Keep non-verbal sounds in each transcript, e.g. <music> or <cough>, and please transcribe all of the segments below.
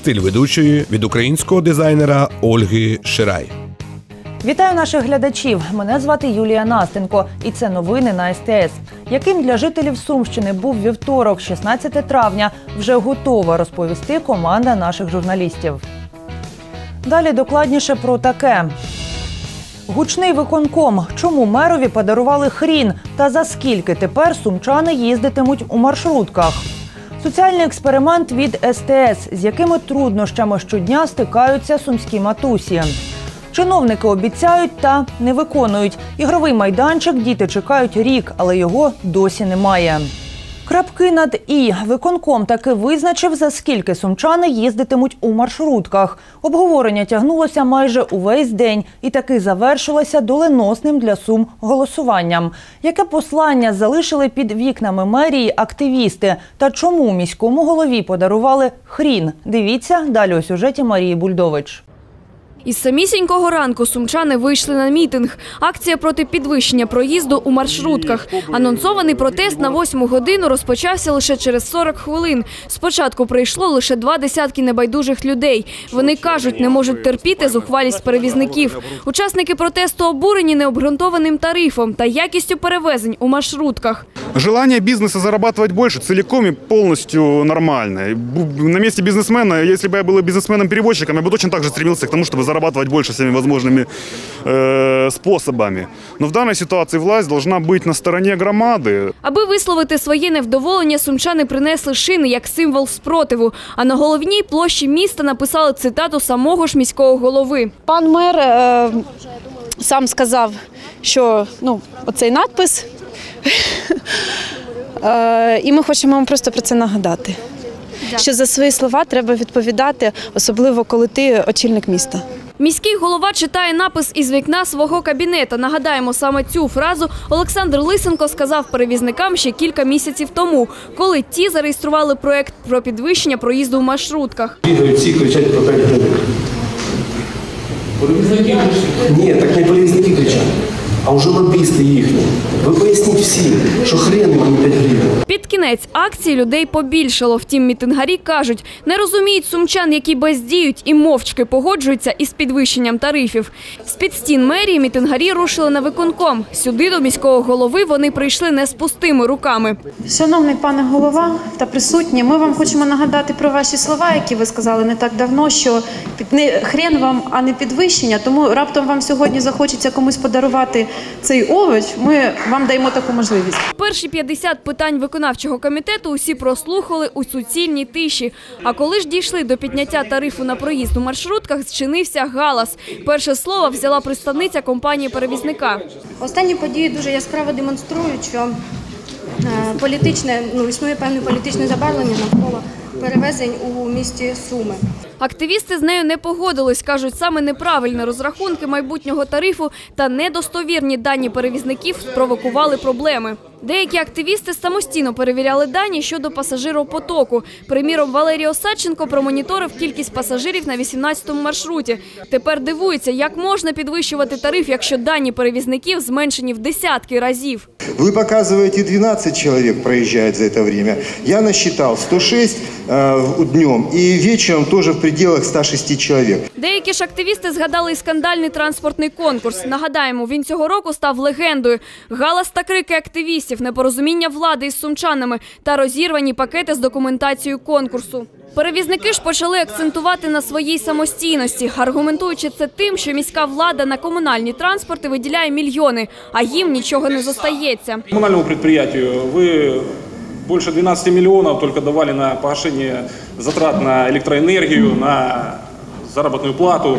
Стиль ведучої від українського дизайнера Ольги Ширай. Вітаю наших глядачів. Мене звати Юлія Настенко, і це новини на СТС. Яким для жителів Сумщини був вівторок, 16 травня, вже готова розповісти команда наших журналістів. Далі докладніше про таке. Гучний виконком. Чому мерові подарували хрін? Та за скільки тепер сумчани їздитимуть у маршрутках? Соціальний експеримент від СТС, з якими труднощами щодня стикаються сумські матусі. Чиновники обіцяють та не виконують. Ігровий майданчик діти чекають рік, але його досі немає. Крапки над і виконком таки визначив, за скільки сумчани їздитимуть у маршрутках. Обговорення тягнулося майже увесь день і таки завершилося доленосним для сум голосуванням. Яке послання залишили під вікнами мерії активісти? Та чому міському голові подарували хрін? Дивіться далі у сюжеті Марії Бульдович. Із самісінького ранку сумчани вийшли на мітинг. Акція проти підвищення проїзду у маршрутках. Анонсований протест на восьму годину розпочався лише через 40 хвилин. Спочатку прийшло лише два десятки небайдужих людей. Вони кажуть, не можуть терпіти зухвалість перевізників. Учасники протесту обурені необґрунтованим тарифом та якістю перевезень у маршрутках. Желание бизнеса зарабатывать больше целиком и полностью нормальное. Бу- На месте бизнесмена, если бы я был бизнесменом-перевозчиком, я бы точно так же стремился к тому, чтобы зарабатывать больше всеми возможными э, способами. Но в данной ситуации власть должна быть на стороне громады. Аби висловити своє невдоволення, сумчани принесли шини як символ спротиву. А на головній площі міста написали цитату самого ж міського голови. Пан мер е, сам сказав, що ну, оцей надпис. <laughs> Е, і ми хочемо вам просто про це нагадати. Що за свої слова треба відповідати, особливо коли ти очільник міста. Міський голова читає напис із вікна свого кабінета. Нагадаємо, саме цю фразу Олександр Лисенко сказав перевізникам ще кілька місяців тому, коли ті зареєстрували проект про підвищення проїзду в маршрутках. Бігають всі кричать про 5 гривень. Перевізники Ні, так не перевізники кричать, а вже лобісти їхні. Ви поясніть всім, що хрен вам 5 гривень. Під кінець акції людей побільшало. Втім, мітингарі кажуть, не розуміють сумчан, які бездіють і мовчки погоджуються із підвищенням тарифів. З під стін мерії мітингарі рушили на виконком. Сюди до міського голови вони прийшли не з пустими руками. Шановний пане голова та присутні, ми вам хочемо нагадати про ваші слова, які ви сказали не так давно, що під- не хрен вам, а не підвищення. Тому раптом вам сьогодні захочеться комусь подарувати цей овоч. Ми вам даємо таку можливість. Перші 50 питань виконавчого комітету усі прослухали у суцільній тиші. А коли ж дійшли до підняття тарифу на проїзд у маршрутках, зчинився галас. Перше слово взяла представниця компанії перевізника. Останні події дуже яскраво демонструють, що е, політичне, ну, існує певне політичне забарвлення навколо перевезень у місті Суми. Активісти з нею не погодились. кажуть, саме неправильні розрахунки майбутнього тарифу та недостовірні дані перевізників спровокували проблеми. Деякі активісти самостійно перевіряли дані щодо пасажиропотоку. Приміром, Валерій Осадченко промоніторив кількість пасажирів на 18-му маршруті. Тепер дивується, як можна підвищувати тариф, якщо дані перевізників зменшені в десятки разів. Вы показываете 12 человек проезжает за это время. Я насчитал 106 э, днем и вечером тоже в пределах 106 человек. Деякі ж активісти згадали й скандальний транспортний конкурс. Нагадаємо, він цього року став легендою. Галас та крики активістів, непорозуміння влади із сумчанами та розірвані пакети з документацією конкурсу. Перевізники ж почали акцентувати на своїй самостійності, аргументуючи це тим, що міська влада на комунальні транспорти виділяє мільйони, а їм нічого не зостається. Коммунальному предприятию вы больше 12 миллионов только давали на погашение затрат на электроэнергию, на заработную плату.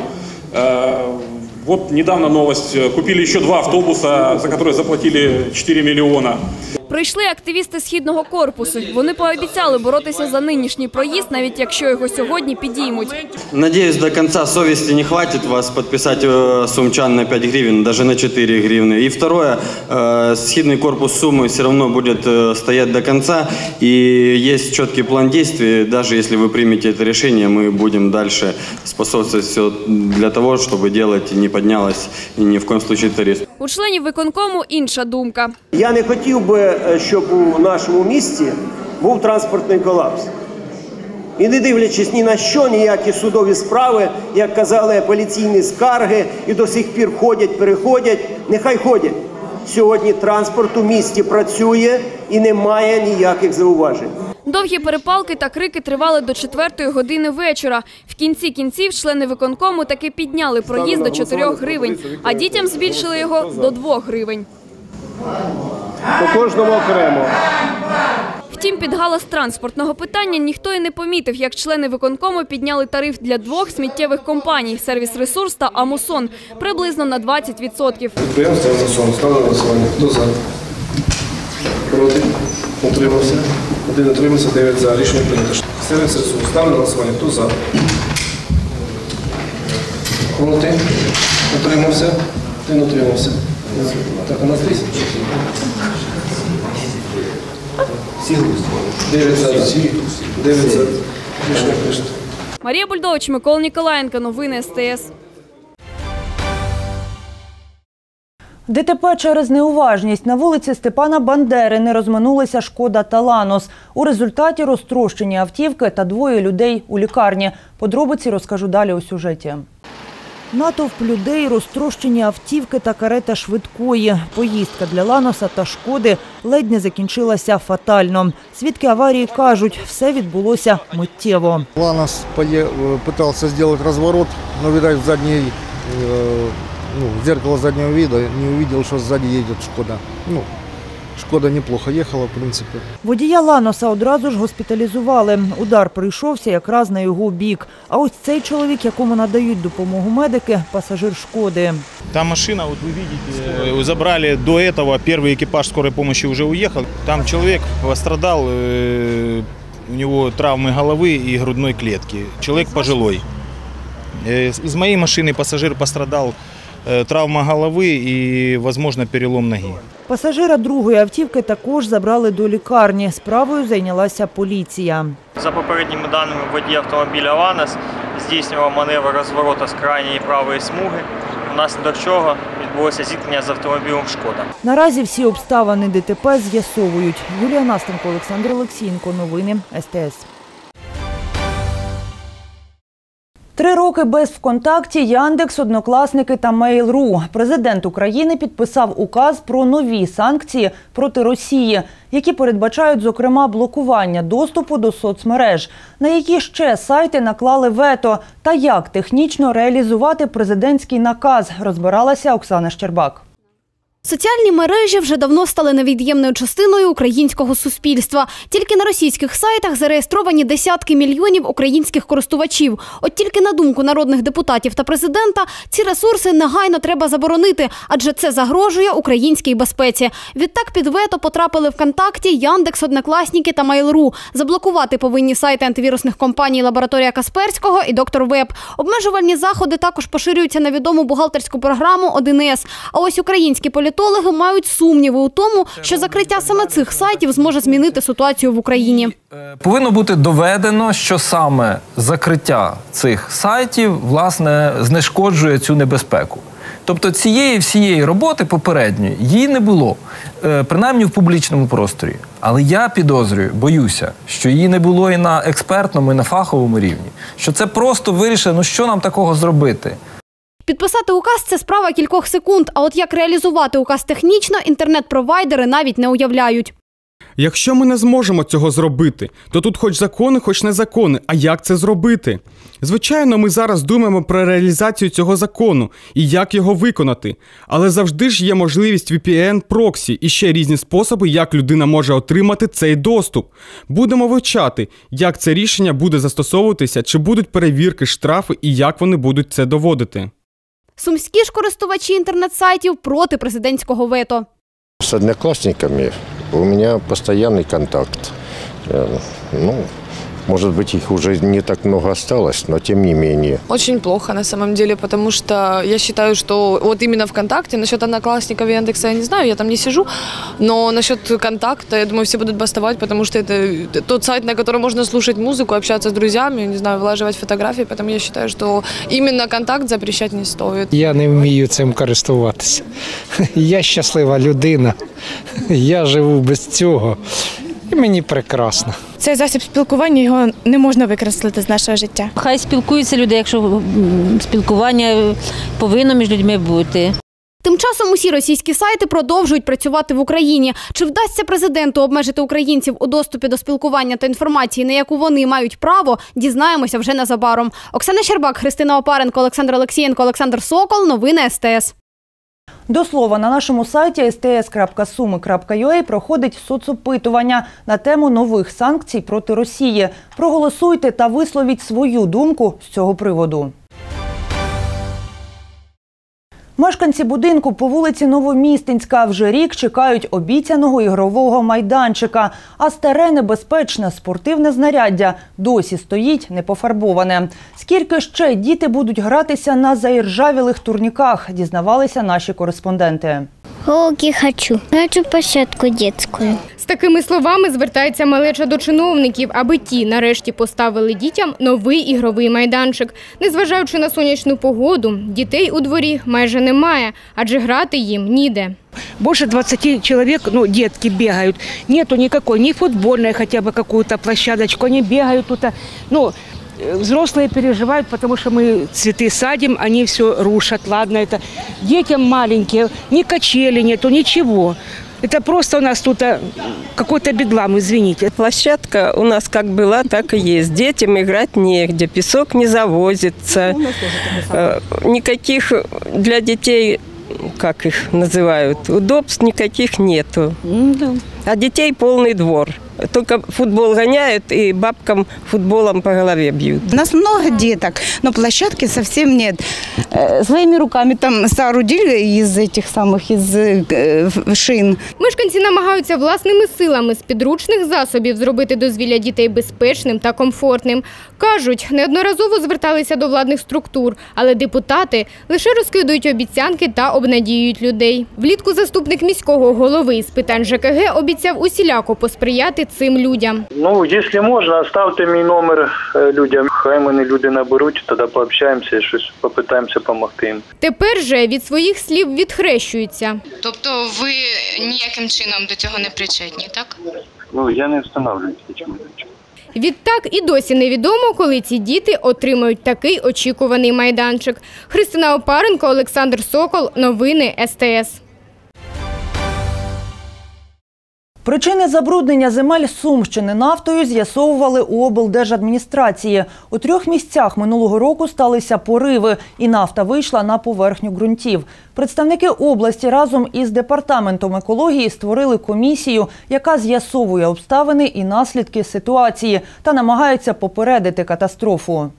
Вот недавно новость. Купили еще два автобуса, за которые заплатили 4 миллиона. Прийшли активісти східного корпусу. Вони пообіцяли боротися за нинішній проїзд, навіть якщо його сьогодні підіймуть. Надеюсь, до конца совести не хватит вас подписать э, сумчан на 5 гривен, даже на 4 гривны. И второе, э, схидный корпус Суммы все равно будет э, стоять до конца, и есть четкий план действий. Даже если вы примете это решение, мы будем дальше способствовать все для того, чтобы делать не поднялась и ни в коем случае тариф. У членів виконкому інша думка. Я не хотів би, е, щоб у нашому місті був транспортний колапс. І не дивлячись ні на що, ніякі судові справи, як казали, апеляційні скарги, і до сих пір ходять, переходять. Нехай ходять. Сьогодні транспорт у місті працює і немає ніяких зауважень. Довгі перепалки та крики тривали до четвертої години вечора. В кінці кінців члени виконкому таки підняли проїзд до 4 гривень, а дітям збільшили його до 2 гривень. По кожному окремо. Втім, під галас транспортного питання ніхто і не помітив, як члени виконкому підняли тариф для двох сміттєвих компаній «Сервіс Ресурс» та «Амусон» приблизно на 20%. Підприємство «Амазон» ставлю на голосування. Хто за? Проти? Утримався? Один утримався, дев'ять за. Рішення прийнято. Сервіс ресурс. Ставлю на голосування. Хто за? Проти? Утримався? Один утримався. Так, у нас 10? Всі голосували. Дев'ять за. Дев'ять за. Рішення прийнято. Марія Бульдович, Микола Ніколаєнко. Новини СТС. ДТП через неуважність на вулиці Степана Бандери не розминулися шкода та Ланос. У результаті розтрощені автівки та двоє людей у лікарні. Подробиці розкажу далі у сюжеті. Натовп людей, розтрощені автівки та карета швидкої. Поїздка для Ланоса та шкоди ледь не закінчилася фатально. Свідки аварії кажуть, все відбулося миттєво. Ланос пое- э, пытался сделать разворот, но, видать, в задней, э, ну, в зеркало заднего вида не увидел, что сзади едет Шкода. Ну, Шкода неплохо ехала, в принципе. Водія Ланоса одразу ж госпіталізували. Удар прийшовся якраз на його бік. А ось цей чоловік, якому надають допомогу медики, пасажир шкоди. Та машина, вот вы видите, э, забрали до этого, первый экипаж скорой помощи уже уехал. Там человек пострадал, э, у него травмы головы и грудной клетки. Человек пожилой. Э, Из моей машины пассажир пострадал, э, травма головы и, возможно, перелом ноги. Пасажира другої автівки також забрали до лікарні. Справою зайнялася поліція. За попередніми даними, водій автомобіля «Ланос» здійснював маневр розворота з крайньої правої смуги, внаслідок чого відбулося зіткнення з автомобілем «Шкода». Наразі всі обставини ДТП з'ясовують. Юлія Настенко, Олександр Олексієнко. Новини СТС. Три роки без ВКонтакті, Яндекс, Однокласники та Mail.ru. Президент України підписав указ про нові санкції проти Росії, які передбачають, зокрема, блокування доступу до соцмереж. На які ще сайти наклали вето та як технічно реалізувати президентський наказ, розбиралася Оксана Щербак. Соціальні мережі вже давно стали невід'ємною частиною українського суспільства. Тільки на російських сайтах зареєстровані десятки мільйонів українських користувачів. От тільки на думку народних депутатів та президента, ці ресурси негайно треба заборонити, адже це загрожує українській безпеці. Відтак під вето потрапили ВКонтакті, Яндекс, Однокласники та Mail.ru. Заблокувати повинні сайти антивірусних компаній Лабораторія Касперського і Доктор Веб. Обмежувальні заходи також поширюються на відому бухгалтерську програму 1С. А ось українські політологи мають сумніви у тому, що закриття саме цих сайтів зможе змінити ситуацію в Україні. Повинно бути доведено, що саме закриття цих сайтів власне знешкоджує цю небезпеку. Тобто цієї всієї роботи попередньої її не було, е, принаймні в публічному просторі. Але я підозрюю, боюся, що її не було і на експертному, і на фаховому рівні. Що це просто вирішили, ну що нам такого зробити? Підписати указ це справа кількох секунд. А от як реалізувати указ технічно, інтернет-провайдери навіть не уявляють. Якщо ми не зможемо цього зробити, то тут хоч закони, хоч не закони. А як це зробити? Звичайно, ми зараз думаємо про реалізацію цього закону і як його виконати. Але завжди ж є можливість VPN, проксі і ще різні способи, як людина може отримати цей доступ. Будемо вивчати, як це рішення буде застосовуватися, чи будуть перевірки, штрафи і як вони будуть це доводити. Сумські ж користувачі інтернет-сайтів проти президентського вето. З однокласниками у мене постійний контакт. Э, Ну, может быть, их уже не так много осталось, но тем не менее. Очень плохо на самом деле, потому что я считаю, что вот именно ВКонтакте, насчет Одноклассников и Яндекса я не знаю, я там не сижу, но насчет Контакта, я думаю, все будут бастовать, потому что это тот сайт, на котором можно слушать музыку, общаться с друзьями, не знаю, влаживать фотографии, поэтому я считаю, что именно контакт запрещать не стоит. Я не вмію цим користуватися. <laughs> Я щаслива людина. <laughs> Я живу без цього. І мені прекрасно. Це засіб спілкування, його не можна викреслити з нашого життя. Хай спілкуються люди, якщо спілкування повинно між людьми бути. Тим часом усі російські сайти продовжують працювати в Україні. Чи вдасться президенту обмежити українців у доступі до спілкування та інформації, на яку вони мають право, дізнаємося вже незабаром. Оксана Щербак, Христина Опаренко, Олександр Олексієнко, Олександр Сокол. Новини СТС. До слова, на нашому сайті sts.sumi.ua проходить соцопитування на тему нових санкцій проти Росії. Проголосуйте та висловіть свою думку з цього приводу. Мешканці будинку по вулиці Новомістинська вже рік чекають обіцяного ігрового майданчика, а старе небезпечне спортивне знаряддя досі стоїть непофарбоване. Скільки ще діти будуть гратися на заіржавілих турніках, дізнавалися наші кореспонденти. Голки хочу. Хочу площадку детскую. З такими словами звертається малеча до чиновників, аби ті нарешті поставили дітям новий ігровий майданчик. Незважаючи на сонячну погоду, дітей у дворі майже немає, адже грати їм ніде. Больше 20 человек, ну, детки бегают. Нету никакой, ни футбольной хотя бы какую-то площадочку. Они бегают тут. Ну, взрослые переживают, потому что мы цветы садим, они все рушат. Ладно, это детям маленькие, ни качели нету, ничего. Это просто у нас тут а, какой-то бедлам, извините. Площадка у нас как была, так и есть. Детям играть негде, песок не завозится. Э, Никаких для детей, как их называют, удобств никаких нету. А детей полный двор. Только футбол гоняют и бабкам футболом по голове бьют. У нас много деток, но площадки совсем нет. Э, Своими руками там соорудили из этих самых, из э, шин. Мешканці намагаються власними силами з підручних засобів зробити дозвілля дітей безпечним та комфортним. Кажуть, неодноразово зверталися до владних структур, але депутати лише розкидують обіцянки та обнадіюють людей. Влітку заступник міського голови з питань ЖКГ обіцяв усіляко посприяти цим людям. Ну, якщо можна, ставте мій номер е, людям. Хай мене люди наберуть, тоді пообщаємося і щось попитаємося допомогти їм. Тепер же від своїх слів відхрещуються. Тобто ви ніяким чином до цього не причетні, так? Ну, я не встановлюю нічого. Відтак і досі невідомо, коли ці діти отримають такий очікуваний майданчик. Христина Опаренко, Олександр Сокол. Новини СТС. Причини забруднення земель Сумщини нафтою з'ясовували у облдержадміністрації. У трьох місцях минулого року сталися пориви, і нафта вийшла на поверхню ґрунтів. Представники області разом із департаментом екології створили комісію, яка з'ясовує обставини і наслідки ситуації та намагається попередити катастрофу.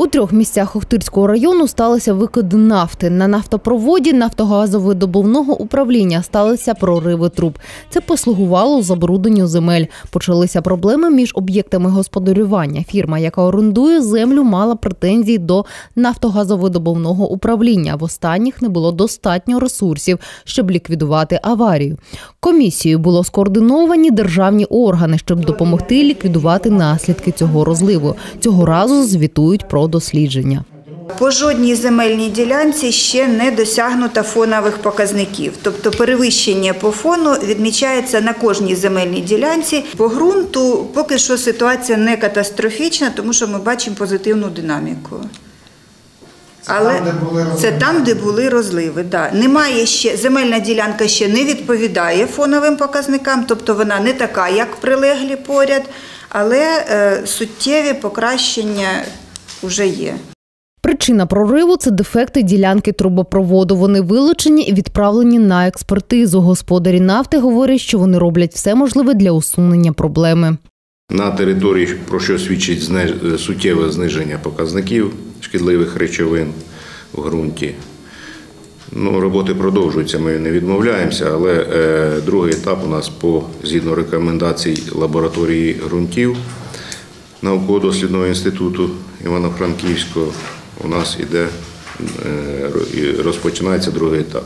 У трьох місцях Охтирського району сталися викиди нафти. На нафтопроводі нафтогазовидобувного управління сталися прориви труб. Це послугувало забрудненню земель. Почалися проблеми між об'єктами господарювання. Фірма, яка орендує землю, мала претензії до нафтогазовидобувного управління. В останніх не було достатньо ресурсів, щоб ліквідувати аварію. Комісією було скоординовані державні органи, щоб допомогти ліквідувати наслідки цього розливу. Цього разу звітують про дослідження. По жодній земельній ділянці ще не досягнуто фонових показників. Тобто перевищення по фону відмічається на кожній земельній ділянці. По ґрунту поки що ситуація не катастрофічна, тому що ми бачимо позитивну динаміку. Але це там, де були розливи. Да. Немає ще земельна ділянка ще не відповідає фоновим показникам, тобто вона не така, як прилеглі поряд, але е, суттєві покращення вже є. Причина прориву це дефекти ділянки трубопроводу. Вони вилучені і відправлені на експертизу. Господарі нафти говорять, що вони роблять все можливе для усунення проблеми. На території, про що свідчить суттєве зниження показників шкідливих речовин в ґрунті. Ну, роботи продовжуються, ми не відмовляємося, але е, другий етап у нас по згідно рекомендацій лабораторії ґрунтів науково-дослідного інституту Івано-Франківського. У нас іде е, розпочинається другий етап.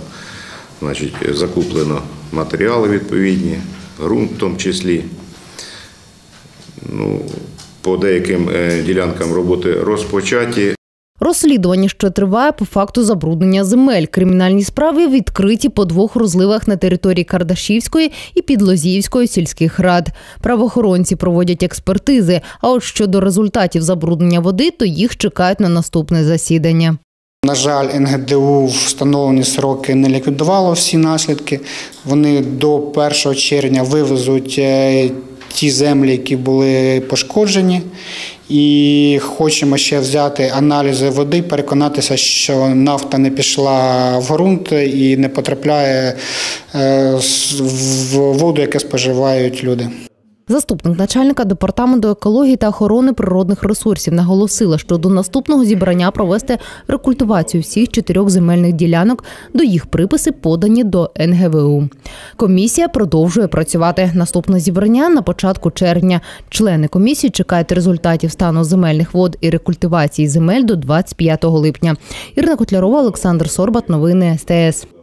Значить, закуплено матеріали відповідні, ґрунт в тому числі. Ну, по деяким е, ділянкам роботи розпочаті. Розслідування, що триває по факту забруднення земель. Кримінальні справи відкриті по двох розливах на території Кардашівської і Підлозіївської сільських рад. Правоохоронці проводять експертизи. А от щодо результатів забруднення води, то їх чекають на наступне засідання. На жаль, НГДУ в встановлені сроки не ліквідувало всі наслідки. Вони до 1 червня вивезуть е, ті землі, які були пошкоджені. І хочемо ще взяти аналізи води, переконатися, що нафта не пішла в ґрунт і не потрапляє е, в воду, яку споживають люди. Заступник начальника департаменту екології та охорони природних ресурсів наголосила, що до наступного зібрання провести рекультивацію всіх чотирьох земельних ділянок, до їх приписи подані до НГВУ. Комісія продовжує працювати. Наступне зібрання на початку червня. Члени комісії чекають результатів стану земельних вод і рекультивації земель до 25 липня. Ірина Котлярова, Олександр Сорбат. Новини СТС.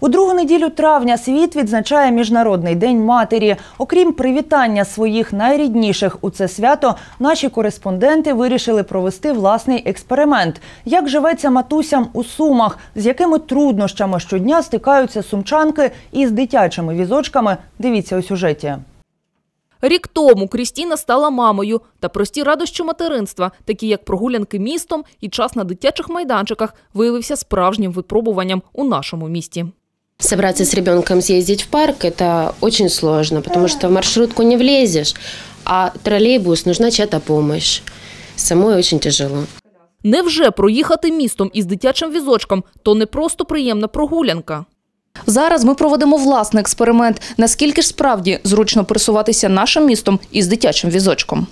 У другу неділю травня світ відзначає Міжнародний день матері. Окрім привітання своїх найрідніших у це свято, наші кореспонденти вирішили провести власний експеримент. Як живеться матусям у сумах, з якими труднощами щодня стикаються сумчанки із дитячими візочками. Дивіться у сюжеті. Рік тому Крістіна стала мамою, та прості радощі материнства, такі як прогулянки містом і час на дитячих майданчиках, виявився справжнім випробуванням у нашому місті. Собраться с ребенком съездить в парк – это очень сложно, потому что в маршрутку не влезешь, а троллейбус нужна чья-то помощь. Самой очень тяжело. Невже проїхати містом із дитячим візочком – то не просто приємна прогулянка? Зараз ми проведемо власний експеримент. Наскільки ж справді зручно пересуватися нашим містом із дитячим візочком?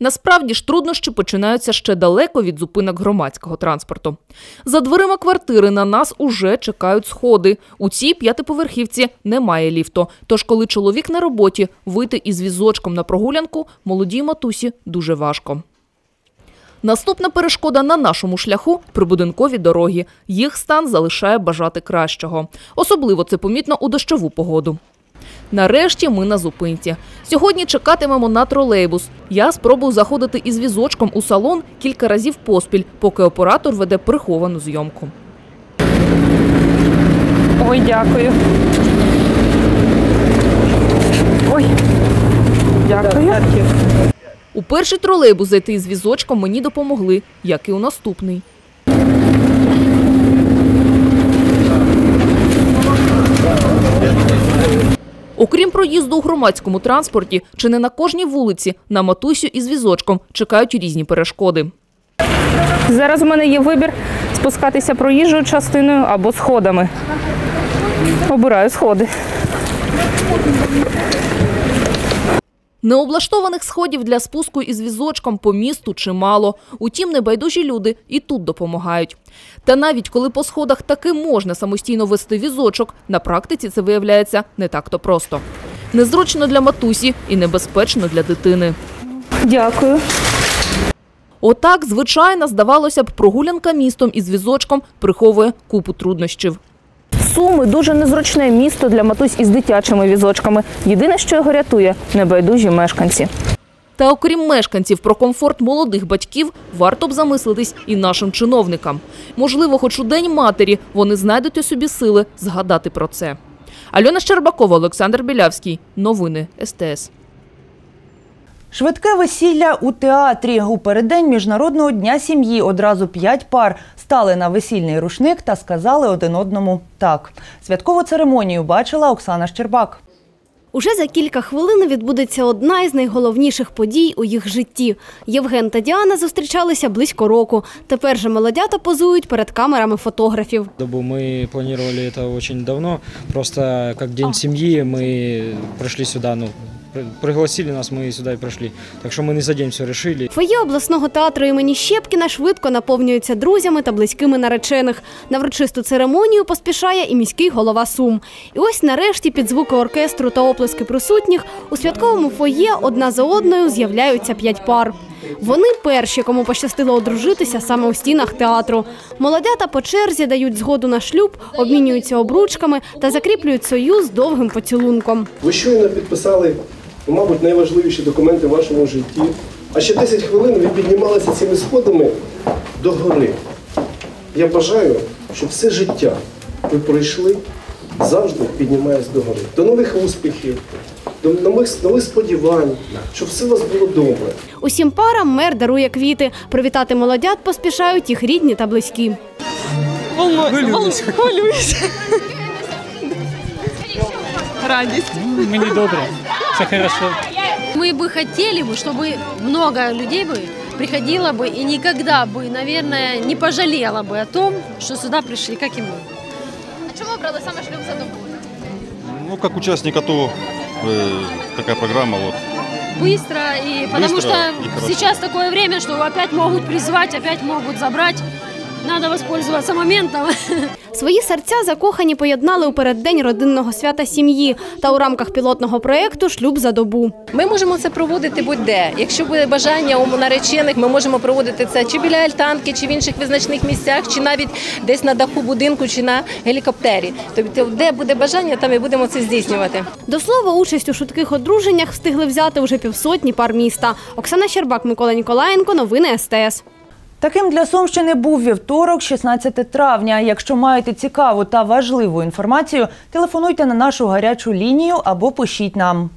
Насправді ж труднощі починаються ще далеко від зупинок громадського транспорту. За дверима квартири на нас уже чекають сходи. У цій п'ятиповерхівці немає ліфту. Тож, коли чоловік на роботі, вийти із візочком на прогулянку молодій матусі дуже важко. Наступна перешкода на нашому шляху прибудинкові дороги. Їх стан залишає бажати кращого. Особливо це помітно у дощову погоду. Нарешті ми на зупинці. Сьогодні чекатимемо на тролейбус. Я спробую заходити із візочком у салон кілька разів поспіль, поки оператор веде приховану зйомку. Ой, дякую. Ой, дякую. У перший тролейбус зайти із візочком мені допомогли, як і у наступний. Окрім проїзду у громадському транспорті, чи не на кожній вулиці на матусю із візочком чекають різні перешкоди. Зараз у мене є вибір спускатися проїжджою частиною або сходами. Обираю сходи. Необлаштованих сходів для спуску із візочком по місту чимало. Утім, небайдужі люди і тут допомагають. Та навіть коли по сходах таки можна самостійно вести візочок, на практиці це виявляється не так-то просто. Незручно для матусі і небезпечно для дитини. Дякую. Отак, звичайна, здавалося б, прогулянка містом із візочком приховує купу труднощів. Суми дуже незручне місто для матусь із дитячими візочками. Єдине, що його рятує небайдужі мешканці. Та окрім мешканців про комфорт молодих батьків, варто б замислитись і нашим чиновникам. Можливо, хоч у День матері вони знайдуть у собі сили згадати про це. Альона Щербакова, Олександр Білявський. Новини СТС. Швидке весілля у театрі. У переддень Міжнародного дня сім'ї одразу п'ять пар стали на весільний рушник та сказали один одному так. Святкову церемонію бачила Оксана Щербак. Уже за кілька хвилин відбудеться одна із найголовніших подій у їх житті. Євген та Діана зустрічалися близько року. Тепер же молодята позують перед камерами фотографів. Дабы Мы планировали это очень давно. Просто как День семьи мы пришли сюда, ну, при- пригласили нас, мы сюда и пришли. Так что мы не за день все решили. Фоє обласного театру імені Щепкіна швидко наповнюється друзями та близькими наречених. На врочисту церемонію поспішає і міський голова Сум. І ось нарешті під звуки оркестру та оплески присутніх у святковому фоє одна за одною з'являються п'ять пар. Вони перші, кому пощастило одружитися саме у стінах театру. Молодята по черзі дають згоду на шлюб, обмінюються обручками та закріплюють союз довгим поцілунком. Ви щойно підписали, ну, мабуть, найважливіші документи в вашому житті. А ще 10 хвилин ви піднімалися цими сходами до гори. Я бажаю, щоб все життя ви пройшли завжди піднімаєсь до гори. До нових успіхів, до нових, нових сподівань, щоб все у вас було добре. Усім парам мер дарує квіти. Привітати молодят поспішають їх рідні та близькі. Хвилююсь. Хвилююсь. Радість. Мені добре, все хорошо. Мы бы хотели бы, чтобы много людей бы приходило бы и никогда бы, наверное, не пожалела бы о том, что сюда пришли, как и мы. А чому обрали саме шлюб за добу? Ну, как участник АТО, э, такая программа вот. Быстро, и потому Быстро что и хорошо. сейчас такое время, что опять могут призвать, опять могут забрать. Надо воспользоваться моментом. <laughs> Свої серця закохані поєднали у переддень родинного свята сім'ї та у рамках пілотного проєкту Шлюб за добу. Ми можемо це проводити будь-де. Якщо буде бажання у наречених, ми можемо проводити це чи біля альтанки, чи в інших визначних місцях, чи навіть десь на даху будинку, чи на гелікоптері. Тобто, де буде бажання, там і будемо це здійснювати. До слова, участь у швидких одруженнях встигли взяти уже півсотні пар міста. Оксана Щербак, Микола Ніколаєнко. Новини СТС. Таким для Сумщини був вівторок, 16 травня. Якщо маєте цікаву та важливу інформацію, телефонуйте на нашу гарячу лінію або пишіть нам.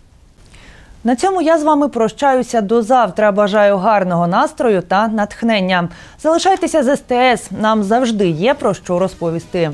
На цьому я з вами прощаюся до завтра. Бажаю гарного настрою та натхнення. Залишайтеся з СТС. Нам завжди є про що розповісти.